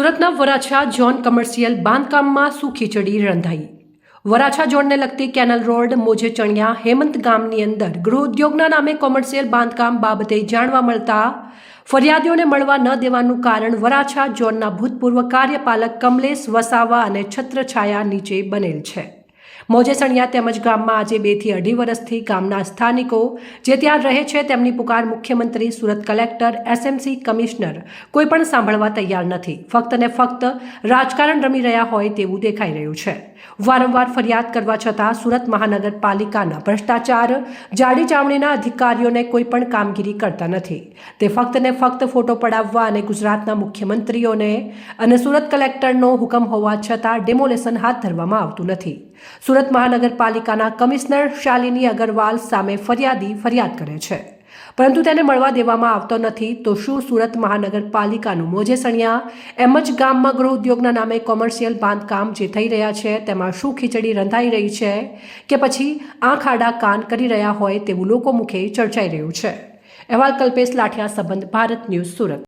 સુરતના Varachha John commercial બાંધકામમાં સૂકી ચડી રંધાઈ. વરાછા ઝોનને લગતી કેનલ રોડ, મોજે ચણિયા, હેમંત ગામની અંદર ગૃહોદ્યોગના નામે કોમર્શિયલ બાંધકામ બાબતે જાણવા મળતા ફરિયાદીઓને મળવા ન દેવાનું કારણ વરાછા ઝોનના ભૂતપૂર્વ કાર્યપાલક કમલેશ વસાવા અને છત્રછાયા નીચે બનેલ છે. મોજે સણિયા તેમજ ગામમાં આજે બેથી અઢી વર્ષથી ગામના સ્થાનિકો જે ત્યાં રહે છે તેમની પુકાર મુખ્યમંત્રી, સુરત કલેક્ટર એસએમસી કમિશનર કોઈ પણ સાંભળવા તૈયાર નથી. ફક્ત ને ફક્ત રાજકારણ રમી રહ્યા હોય તેવું દેખાઈ રહ્યું છે. વારંવાર ફરિયાદ કરવા છતાં સુરત મહાનગરપાલિકાના ભ્રષ્ટાચાર, જાડી ચામડીના અધિકારીઓને કોઈ પણ કામગીરી કરતા નથી. તે ફક્ત ને ફક્ત ફોટો પડાવવા અને ગુજરાતના મુખ્યમંત્રીઓને અને સુરત કલેક્ટરનો હુકમ હોવા છતાં ડેમોલેશન હાથ ધરવામાં આવતું નથી. સુરત મહાનગરપાલિકાના કમિશનર શાલિની અગરવાલ સામે ફરિયાદી ફરિયાદ કરે છે. પરંતુ તેને મળવા દેવામાં આવતો નથી તો શું સુરત મહાનગરપાલિકાનું મોજે સણિયા, એમ જ ગામમાં ગૃહ ઉદ્યોગના નામે કોમર્શિયલ બાંધકામ જે થઈ રહ્યા છે તેમાં શું ખીચડી રંધાઈ રહી છે કે પછી આંખ આડા કાન કરી રહ્યા હોય તેવું લોકો મુખે ચર્ચાઈ રહ્યું છે. અહેવાલ કલ્પેશ લાઠિયા સંબંધ, ભારત ન્યૂઝ સુરત.